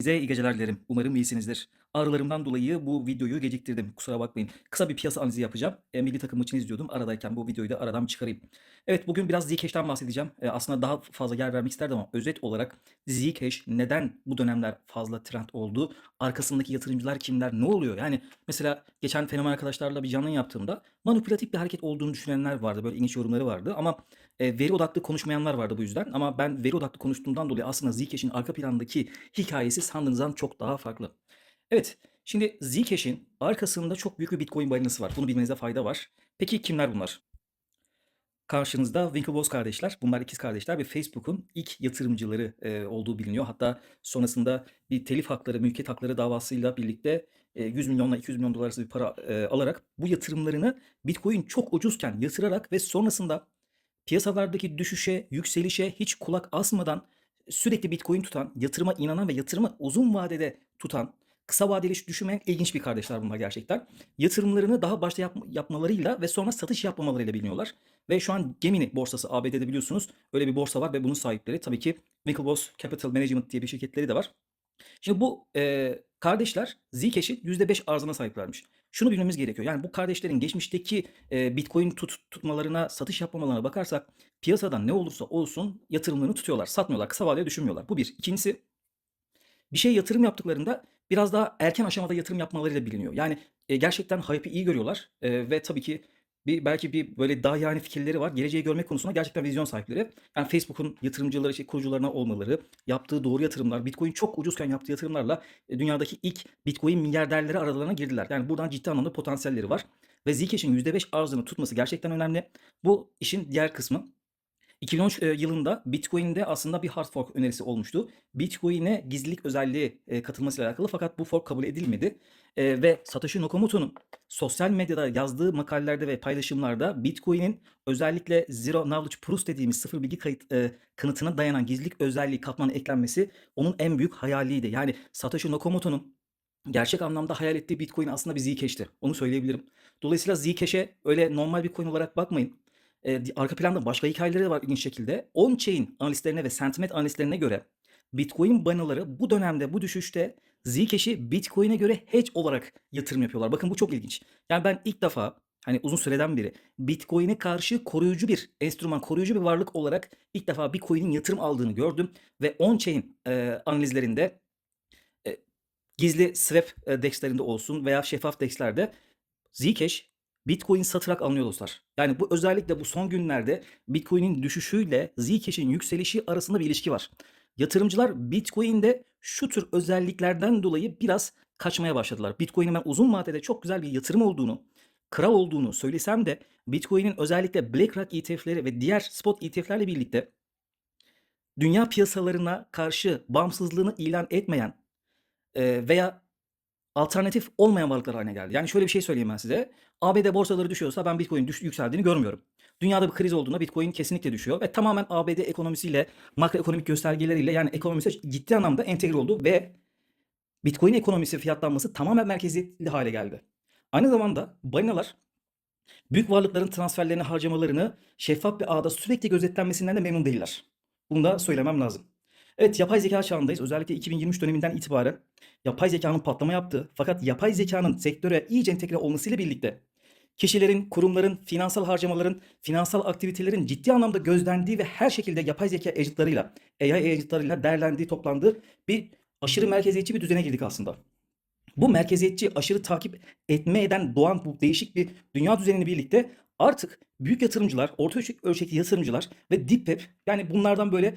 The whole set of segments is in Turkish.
Size iyi geceler dilerim. Umarım iyisinizdir. Ağrılarımdan dolayı bu videoyu geciktirdim. Kusura bakmayın. Kısa bir piyasa analizi yapacağım. E, milli takım maçını izliyordum. Aradayken bu videoyu da aradan çıkarayım. Evet bugün biraz Zcash'ten bahsedeceğim. E, aslında daha fazla yer vermek isterdim ama özet olarak Zcash neden bu dönemler fazla trend oldu? Arkasındaki yatırımcılar kimler? Ne oluyor? Yani mesela geçen fenomen arkadaşlarla bir canlı yaptığımda manipülatif bir hareket olduğunu düşünenler vardı. Böyle ilginç yorumları vardı ama e, veri odaklı konuşmayanlar vardı bu yüzden. Ama ben veri odaklı konuştuğumdan dolayı aslında Zcash'in arka plandaki hikayesi sandığınızdan çok daha farklı. Evet, şimdi Zcash'in arkasında çok büyük bir Bitcoin balinası var. Bunu bilmenize fayda var. Peki kimler bunlar? Karşınızda Winklevoss kardeşler. Bunlar ikiz kardeşler ve Facebook'un ilk yatırımcıları e, olduğu biliniyor. Hatta sonrasında bir telif hakları, mülkiyet hakları davasıyla birlikte e, 100 milyonla 200 milyon dolar arası bir para e, alarak bu yatırımlarını Bitcoin çok ucuzken yatırarak ve sonrasında piyasalardaki düşüşe, yükselişe hiç kulak asmadan sürekli Bitcoin tutan, yatırıma inanan ve yatırımı uzun vadede tutan, kısa vadeli düşünmeyen ilginç bir kardeşler bunlar gerçekten. Yatırımlarını daha başta yap- yapmalarıyla ve sonra satış yapmamalarıyla biliniyorlar. Ve şu an Gemini borsası ABD'de biliyorsunuz öyle bir borsa var ve bunun sahipleri tabii ki Winklevoss Capital Management diye bir şirketleri de var. Şimdi bu e, kardeşler Zcash'in %5 arzına sahiplermiş. Şunu bilmemiz gerekiyor. Yani bu kardeşlerin geçmişteki e, Bitcoin tut, tutmalarına, satış yapmamalarına bakarsak piyasadan ne olursa olsun yatırımlarını tutuyorlar. Satmıyorlar. Kısa vadeli düşünmüyorlar. Bu bir. İkincisi bir şeye yatırım yaptıklarında biraz daha erken aşamada yatırım yapmalarıyla biliniyor. Yani e, gerçekten hype'ı iyi görüyorlar E, ve tabii ki bir belki bir böyle daha yani fikirleri var. Geleceği görmek konusunda gerçekten vizyon sahipleri. Yani Facebook'un yatırımcıları, şey, kurucularına olmaları, yaptığı doğru yatırımlar, Bitcoin çok ucuzken yaptığı yatırımlarla e, dünyadaki ilk Bitcoin milyarderleri aralarına girdiler. Yani buradan ciddi anlamda potansiyelleri var. Ve Zcash'in %5 arzını tutması gerçekten önemli. Bu işin diğer kısmı. 2013 e, yılında Bitcoin'de aslında bir hard fork önerisi olmuştu. Bitcoin'e gizlilik özelliği e, katılmasıyla alakalı fakat bu fork kabul edilmedi. E, ve Satoshi Nakamoto'nun sosyal medyada yazdığı makalelerde ve paylaşımlarda Bitcoin'in özellikle Zero Knowledge Proof dediğimiz sıfır bilgi kayıt e, kanıtına dayanan gizlilik özelliği katmanı eklenmesi onun en büyük hayaliydi. Yani Satoshi Nakamoto'nun gerçek anlamda hayal ettiği Bitcoin aslında bir Zcash'ti. Onu söyleyebilirim. Dolayısıyla Zcash'e öyle normal bir coin olarak bakmayın. E, arka planda başka hikayeleri de var ilginç şekilde. On-chain analistlerine ve sentiment analistlerine göre Bitcoin banaları bu dönemde bu düşüşte Zcash'i Bitcoin'e göre hedge olarak yatırım yapıyorlar. Bakın bu çok ilginç. Yani ben ilk defa hani uzun süreden beri Bitcoin'e karşı koruyucu bir enstrüman, koruyucu bir varlık olarak ilk defa bir coin'in yatırım aldığını gördüm ve on-chain e, analizlerinde e, gizli swap e, dex'lerinde olsun veya şeffaf dex'lerde Zcash Bitcoin satarak alınıyor dostlar. Yani bu özellikle bu son günlerde Bitcoin'in düşüşüyle Zcash'in yükselişi arasında bir ilişki var. Yatırımcılar Bitcoin'de şu tür özelliklerden dolayı biraz kaçmaya başladılar. Bitcoin'in ben uzun vadede çok güzel bir yatırım olduğunu, kral olduğunu söylesem de Bitcoin'in özellikle BlackRock ETF'leri ve diğer spot ETF'lerle birlikte dünya piyasalarına karşı bağımsızlığını ilan etmeyen veya alternatif olmayan varlıklar haline geldi. Yani şöyle bir şey söyleyeyim ben size. ABD borsaları düşüyorsa ben Bitcoin düş, yükseldiğini görmüyorum. Dünyada bir kriz olduğunda Bitcoin kesinlikle düşüyor ve tamamen ABD ekonomisiyle, makroekonomik göstergeleriyle yani ekonomisi ciddi anlamda entegre oldu ve Bitcoin ekonomisi fiyatlanması tamamen merkeziyetli hale geldi. Aynı zamanda balinalar büyük varlıkların transferlerini, harcamalarını şeffaf bir ağda sürekli gözetlenmesinden de memnun değiller. Bunu da söylemem lazım. Evet yapay zeka çağındayız. Özellikle 2023 döneminden itibaren yapay zekanın patlama yaptığı fakat yapay zekanın sektöre iyice entegre olmasıyla birlikte kişilerin, kurumların, finansal harcamaların, finansal aktivitelerin ciddi anlamda gözlendiği ve her şekilde yapay zeka agentlarıyla, AI agentlarıyla değerlendiği, toplandığı bir aşırı merkeziyetçi bir düzene girdik aslında. Bu merkeziyetçi aşırı takip etme eden doğan bu değişik bir dünya düzenini birlikte artık büyük yatırımcılar, orta ölçek- ölçekli yatırımcılar ve deep web yani bunlardan böyle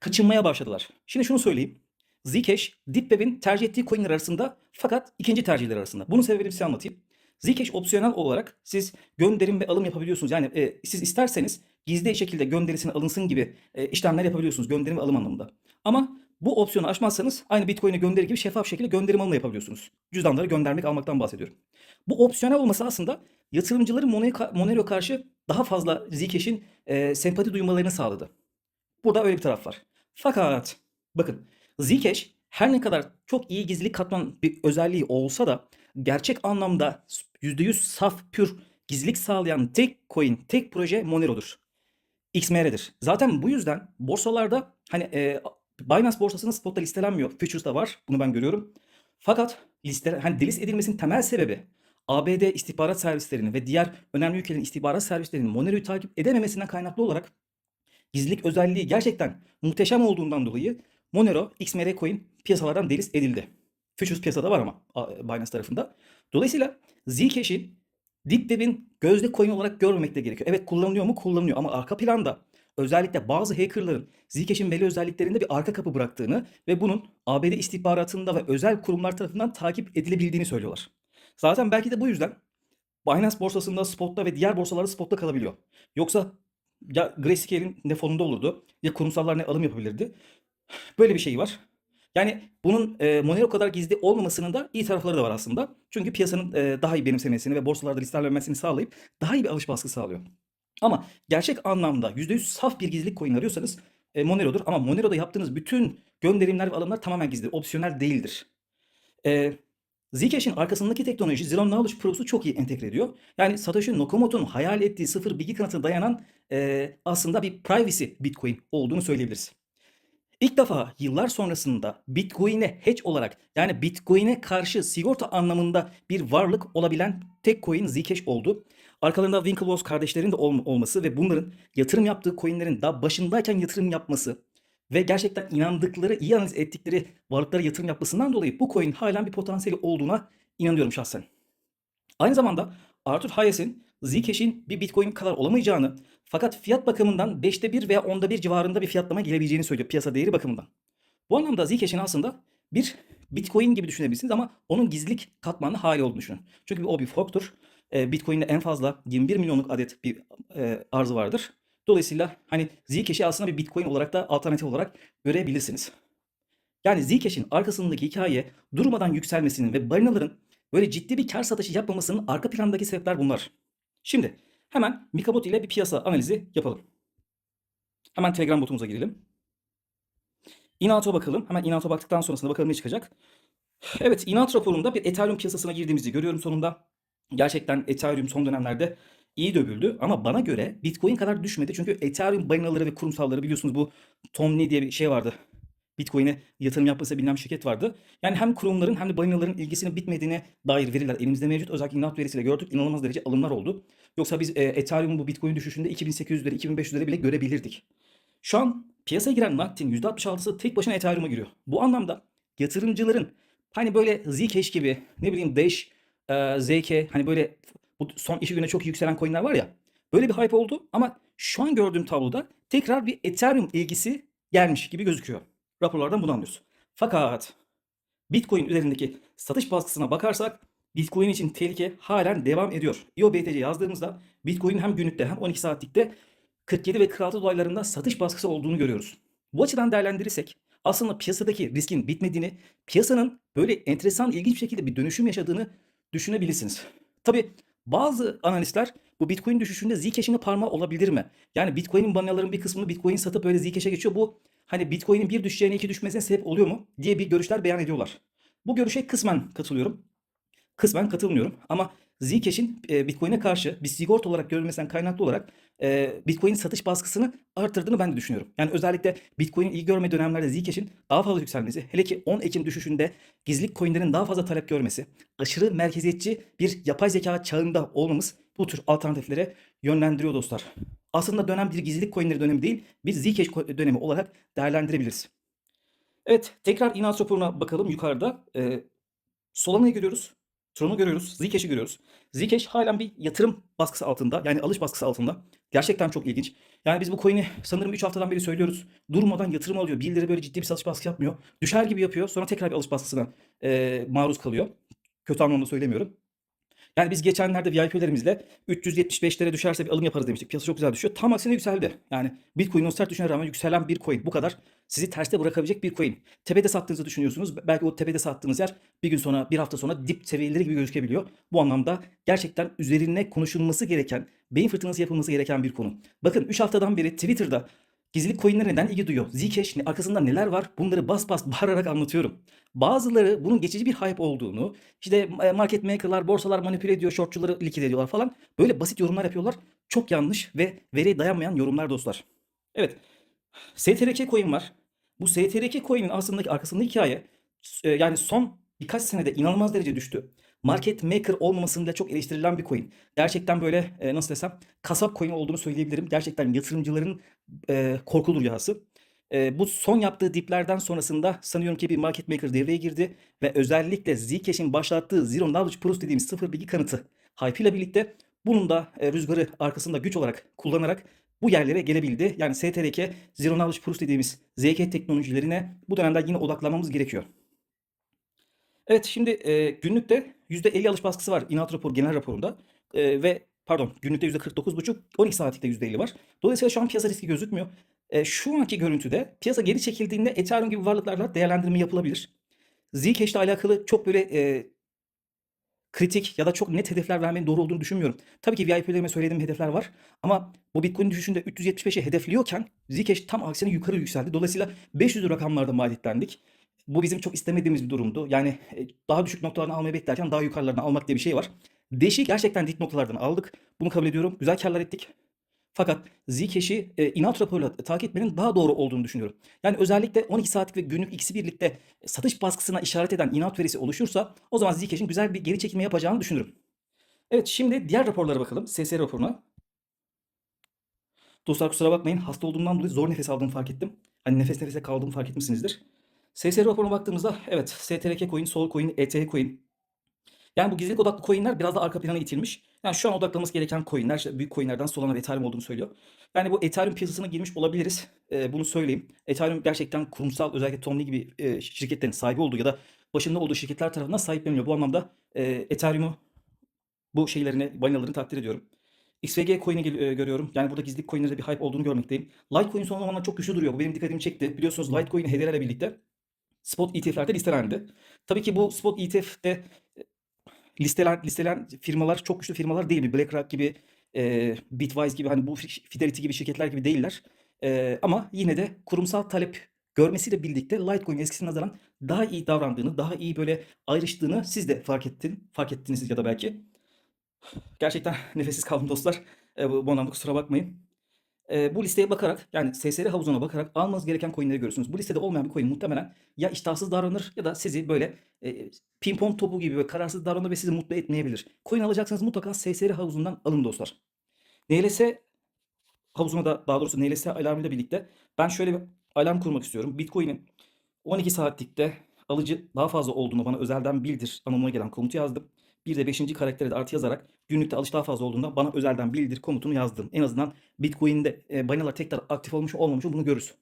kaçınmaya başladılar. Şimdi şunu söyleyeyim. Zcash, Deep Web'in tercih ettiği coinler arasında fakat ikinci tercihleri arasında. Bunun sebebini size anlatayım. Zcash opsiyonel olarak siz gönderim ve alım yapabiliyorsunuz. Yani e, siz isterseniz gizli şekilde gönderisini alınsın gibi e, işlemler yapabiliyorsunuz gönderim ve alım anlamında. Ama bu opsiyonu aşmazsanız aynı Bitcoin'e gönderi gibi şeffaf şekilde gönderim alımı yapabiliyorsunuz. Cüzdanları göndermek almaktan bahsediyorum. Bu opsiyonel olması aslında yatırımcıların Monero karşı daha fazla Zcash'in e, sempati duymalarını sağladı. Burada öyle bir taraf var. Fakat bakın Zcash her ne kadar çok iyi gizlilik katman bir özelliği olsa da gerçek anlamda %100 saf pür gizlilik sağlayan tek coin, tek proje Monero'dur. XMR'dir. Zaten bu yüzden borsalarda hani e, Binance borsasında spotta listelenmiyor. Futures'ta var. Bunu ben görüyorum. Fakat liste, hani delist edilmesinin temel sebebi ABD istihbarat servislerinin ve diğer önemli ülkelerin istihbarat servislerinin Monero'yu takip edememesinden kaynaklı olarak gizlilik özelliği gerçekten muhteşem olduğundan dolayı Monero, XMR coin piyasalardan delist edildi. Futures piyasada var ama Binance tarafında. Dolayısıyla Zcash'i dip dibin gözde coin olarak görmemek de gerekiyor. Evet kullanılıyor mu? Kullanılıyor ama arka planda özellikle bazı hackerların Zcash'in belli özelliklerinde bir arka kapı bıraktığını ve bunun ABD istihbaratında ve özel kurumlar tarafından takip edilebildiğini söylüyorlar. Zaten belki de bu yüzden Binance borsasında spotta ve diğer borsalarda spotta kalabiliyor. Yoksa ya Grayscale'in ne fonunda olurdu ya kurumsallar ne alım yapabilirdi. Böyle bir şey var. Yani bunun e, Monero kadar gizli olmamasının da iyi tarafları da var aslında. Çünkü piyasanın e, daha iyi benimsemesini ve borsalarda listelenmesini sağlayıp daha iyi bir alış baskı sağlıyor. Ama gerçek anlamda %100 saf bir gizlilik coin arıyorsanız e, Monero'dur. Ama Monero'da yaptığınız bütün gönderimler ve alımlar tamamen gizli. Opsiyonel değildir. E, Zcash'in arkasındaki teknoloji Zero Knowledge Proofs'u çok iyi entegre ediyor. Yani Satoshi Nakamoto'nun hayal ettiği sıfır bilgi kanıtına dayanan e, aslında bir privacy Bitcoin olduğunu söyleyebiliriz. İlk defa yıllar sonrasında Bitcoin'e hedge olarak yani Bitcoin'e karşı sigorta anlamında bir varlık olabilen tek coin Zcash oldu. Arkalarında Winklevoss kardeşlerin de olm- olması ve bunların yatırım yaptığı coinlerin daha başındayken yatırım yapması ve gerçekten inandıkları, iyi analiz ettikleri varlıklara yatırım yapmasından dolayı bu coin halen bir potansiyeli olduğuna inanıyorum şahsen. Aynı zamanda Arthur Hayes'in Zcash'in bir Bitcoin kadar olamayacağını fakat fiyat bakımından 5'te 1 veya 10'da 1 civarında bir fiyatlama gelebileceğini söylüyor piyasa değeri bakımından. Bu anlamda Zcash'in aslında bir Bitcoin gibi düşünebilirsiniz ama onun gizlilik katmanlı hali olduğunu düşünün. Çünkü o bir forktur. Bitcoin'de en fazla 21 milyonluk adet bir arzı vardır. Dolayısıyla hani Zcash'i aslında bir Bitcoin olarak da alternatif olarak görebilirsiniz. Yani Zcash'in arkasındaki hikaye durmadan yükselmesinin ve balinaların böyle ciddi bir kar satışı yapmamasının arka plandaki sebepler bunlar. Şimdi hemen Mikabot ile bir piyasa analizi yapalım. Hemen Telegram botumuza girelim. Inaut'a bakalım. Hemen Inaut'a baktıktan sonrasında bakalım ne çıkacak. Evet Inaut raporunda bir Ethereum piyasasına girdiğimizi görüyorum sonunda. Gerçekten Ethereum son dönemlerde iyi dövüldü ama bana göre Bitcoin kadar düşmedi. Çünkü Ethereum balinaları ve kurumsalları biliyorsunuz bu Tom Ne diye bir şey vardı. Bitcoin'e yatırım yapması bilinen şirket vardı. Yani hem kurumların hem de balinaların ilgisinin bitmediğine dair veriler elimizde mevcut. Özellikle Inaut verisiyle gördük. İnanılmaz derece alımlar oldu. Yoksa biz e, Ethereum'un bu Bitcoin düşüşünde 2800'leri 2500'leri bile görebilirdik. Şu an piyasaya giren nakdin %66'sı tek başına Ethereum'a giriyor. Bu anlamda yatırımcıların hani böyle Zcash gibi ne bileyim Dash, e, ZK hani böyle bu son iki güne çok yükselen coinler var ya. Böyle bir hype oldu ama şu an gördüğüm tabloda tekrar bir Ethereum ilgisi gelmiş gibi gözüküyor. Raporlardan bunu anlıyoruz. Fakat Bitcoin üzerindeki satış baskısına bakarsak Bitcoin için tehlike halen devam ediyor. IOBTC yazdığımızda Bitcoin hem günlükte hem 12 saatlikte 47 ve 46 dolaylarında satış baskısı olduğunu görüyoruz. Bu açıdan değerlendirirsek aslında piyasadaki riskin bitmediğini, piyasanın böyle enteresan ilginç bir şekilde bir dönüşüm yaşadığını düşünebilirsiniz. Tabi bazı analistler bu Bitcoin düşüşünde Zcash'in parmağı olabilir mi? Yani Bitcoin'in banyaların bir kısmını Bitcoin satıp böyle Zcash'e geçiyor. Bu hani Bitcoin'in bir düşeceğine iki düşmesine sebep oluyor mu diye bir görüşler beyan ediyorlar. Bu görüşe kısmen katılıyorum. Kısmen katılmıyorum ama Zcash'in e, Bitcoin'e karşı bir sigorta olarak görülmesinden kaynaklı olarak e, Bitcoin'in satış baskısını arttırdığını ben de düşünüyorum. Yani özellikle Bitcoin'in iyi görme dönemlerde Zcash'in daha fazla yükselmesi, hele ki 10 Ekim düşüşünde gizlilik coinlerin daha fazla talep görmesi, aşırı merkeziyetçi bir yapay zeka çağında olmamız bu tür alternatiflere yönlendiriyor dostlar. Aslında dönem bir gizlilik coinleri dönemi değil, bir Zcash dönemi olarak değerlendirebiliriz. Evet, tekrar Inas raporuna bakalım yukarıda. Ee, Solana'yı görüyoruz. Tron'u görüyoruz. Zcash'i görüyoruz. Zcash halen bir yatırım baskısı altında. Yani alış baskısı altında. Gerçekten çok ilginç. Yani biz bu coin'i sanırım 3 haftadan beri söylüyoruz. Durmadan yatırım alıyor. Birileri böyle ciddi bir satış baskısı yapmıyor. Düşer gibi yapıyor. Sonra tekrar bir alış baskısına e, maruz kalıyor. Kötü anlamda söylemiyorum. Yani biz geçenlerde VIP'lerimizle 375'lere düşerse bir alım yaparız demiştik. Piyasa çok güzel düşüyor. Tam aksine yükseldi. Yani Bitcoin'in o sert düşüşüne rağmen yükselen bir coin. Bu kadar sizi terste bırakabilecek bir coin. Tepede sattığınızı düşünüyorsunuz. Belki o tepede sattığınız yer bir gün sonra, bir hafta sonra dip seviyeleri gibi gözükebiliyor. Bu anlamda gerçekten üzerine konuşulması gereken, beyin fırtınası yapılması gereken bir konu. Bakın 3 haftadan beri Twitter'da Gizlilik coin'lere neden ilgi duyuyor? Zcash arkasında neler var? Bunları bas bas bağırarak anlatıyorum. Bazıları bunun geçici bir hype olduğunu, işte e, market maker'lar, borsalar manipüle ediyor, shortçuları likit ediyorlar falan. Böyle basit yorumlar yapıyorlar. Çok yanlış ve veriye dayanmayan yorumlar dostlar. Evet. STRK coin var. Bu STRK coin'in aslındaki arkasındaki hikaye e, yani son birkaç senede inanılmaz derece düştü. Market maker olmamasıyla çok eleştirilen bir coin. Gerçekten böyle e, nasıl desem kasap coin olduğunu söyleyebilirim. Gerçekten yatırımcıların e, korkulu rüyası. E, bu son yaptığı diplerden sonrasında sanıyorum ki bir market maker devreye girdi ve özellikle Zcash'in başlattığı Zero Knowledge Proof dediğimiz sıfır bilgi kanıtı hype ile birlikte bunun da e, rüzgarı arkasında güç olarak kullanarak bu yerlere gelebildi. Yani STRK Zero Knowledge Proof dediğimiz ZK teknolojilerine bu dönemde yine odaklanmamız gerekiyor. Evet şimdi e, günlükte %50 alış baskısı var inat rapor genel raporunda E, ve pardon günlükte %49,5 12 saatlikte %50 var. Dolayısıyla şu an piyasa riski gözükmüyor. E, şu anki görüntüde piyasa geri çekildiğinde Ethereum gibi varlıklarla değerlendirme yapılabilir. Zcash ile alakalı çok böyle e, kritik ya da çok net hedefler vermenin doğru olduğunu düşünmüyorum. Tabii ki VIP'lerime söylediğim hedefler var ama bu Bitcoin düşüşünde 375'i hedefliyorken Zcash tam aksine yukarı yükseldi. Dolayısıyla 500 rakamlarda maliyetlendik. Bu bizim çok istemediğimiz bir durumdu. Yani e, daha düşük noktalarını almayı beklerken daha yukarılarını almak diye bir şey var. Deşi gerçekten dik noktalardan aldık. Bunu kabul ediyorum. Güzel karlar ettik. Fakat Zcash'i e, inat raporuyla takip etmenin daha doğru olduğunu düşünüyorum. Yani özellikle 12 saatlik ve günlük ikisi birlikte e, satış baskısına işaret eden inat verisi oluşursa o zaman Zcash'in güzel bir geri çekilme yapacağını düşünürüm. Evet şimdi diğer raporlara bakalım. SSR raporuna. Dostlar kusura bakmayın hasta olduğumdan dolayı zor nefes aldığımı fark ettim. Hani nefes nefese kaldığımı fark etmişsinizdir. SSR raporuna baktığımızda evet STRK coin, Sol coin, ETH coin. Yani bu gizlilik odaklı coinler biraz da arka plana itilmiş. Yani şu an odaklanması gereken coinler işte büyük coinlerden Solana ve Ethereum olduğunu söylüyor. Yani bu Ethereum piyasasına girmiş olabiliriz. Ee, bunu söyleyeyim. Ethereum gerçekten kurumsal özellikle Tom Lee gibi e, şirketlerin sahibi olduğu ya da başında olduğu şirketler tarafından sahipleniliyor. Bu anlamda e, Ethereum'u bu şeylerini, vanilyalarını takdir ediyorum. XVG coin'i e, görüyorum. Yani burada gizlilik coin'lerde bir hype olduğunu görmekteyim. Litecoin son zamanlarda çok güçlü duruyor. Bu benim dikkatimi çekti. Biliyorsunuz Litecoin hediyelerle birlikte spot ETF'lerde listelendi. Tabii ki bu spot ETF'de listelen listelen firmalar çok güçlü firmalar değil. Bir BlackRock gibi, e, Bitwise gibi hani bu fi- Fidelity gibi şirketler gibi değiller. E, ama yine de kurumsal talep görmesiyle birlikte Litecoin eskisine nazaran daha iyi davrandığını, daha iyi böyle ayrıştığını siz de fark ettin, fark ettiniz ya da belki. Gerçekten nefessiz kaldım dostlar. E, bu anlamda kusura bakmayın. E, bu listeye bakarak yani SSR havuzuna bakarak almanız gereken coinleri görürsünüz. Bu listede olmayan bir coin muhtemelen ya iştahsız davranır ya da sizi böyle e, pimpon topu gibi böyle kararsız davranır ve sizi mutlu etmeyebilir. Coin alacaksanız mutlaka SSR havuzundan alın dostlar. NLS havuzuna da daha doğrusu NLS alarmıyla birlikte ben şöyle bir alarm kurmak istiyorum. Bitcoin'in 12 saatlikte alıcı daha fazla olduğunu bana özelden bildir anlamına gelen komutu yazdım. Bir de 5. karaktere de artı yazarak günlükte alış daha fazla olduğunda bana özelden bildir komutunu yazdım. En azından Bitcoin'de e, balinalar tekrar aktif olmuş mu olmamış mı bunu görürüz.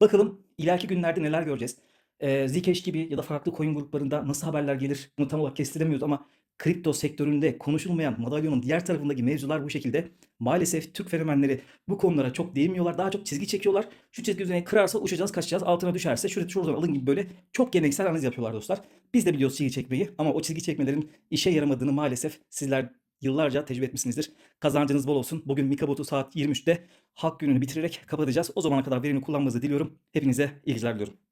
Bakalım ileriki günlerde neler göreceğiz. E, Zcash gibi ya da farklı coin gruplarında nasıl haberler gelir bunu tam olarak kestiremiyoruz ama kripto sektöründe konuşulmayan madalyonun diğer tarafındaki mevzular bu şekilde. Maalesef Türk fenomenleri bu konulara çok değinmiyorlar. Daha çok çizgi çekiyorlar. Şu çizgi üzerine kırarsa uçacağız, kaçacağız. Altına düşerse şurada şuradan alın gibi böyle çok geleneksel analiz yapıyorlar dostlar. Biz de biliyoruz çizgi çekmeyi ama o çizgi çekmelerin işe yaramadığını maalesef sizler yıllarca tecrübe etmişsinizdir. Kazancınız bol olsun. Bugün Mikabotu saat 23'te halk gününü bitirerek kapatacağız. O zamana kadar verimli kullanmanızı diliyorum. Hepinize iyi geceler diliyorum.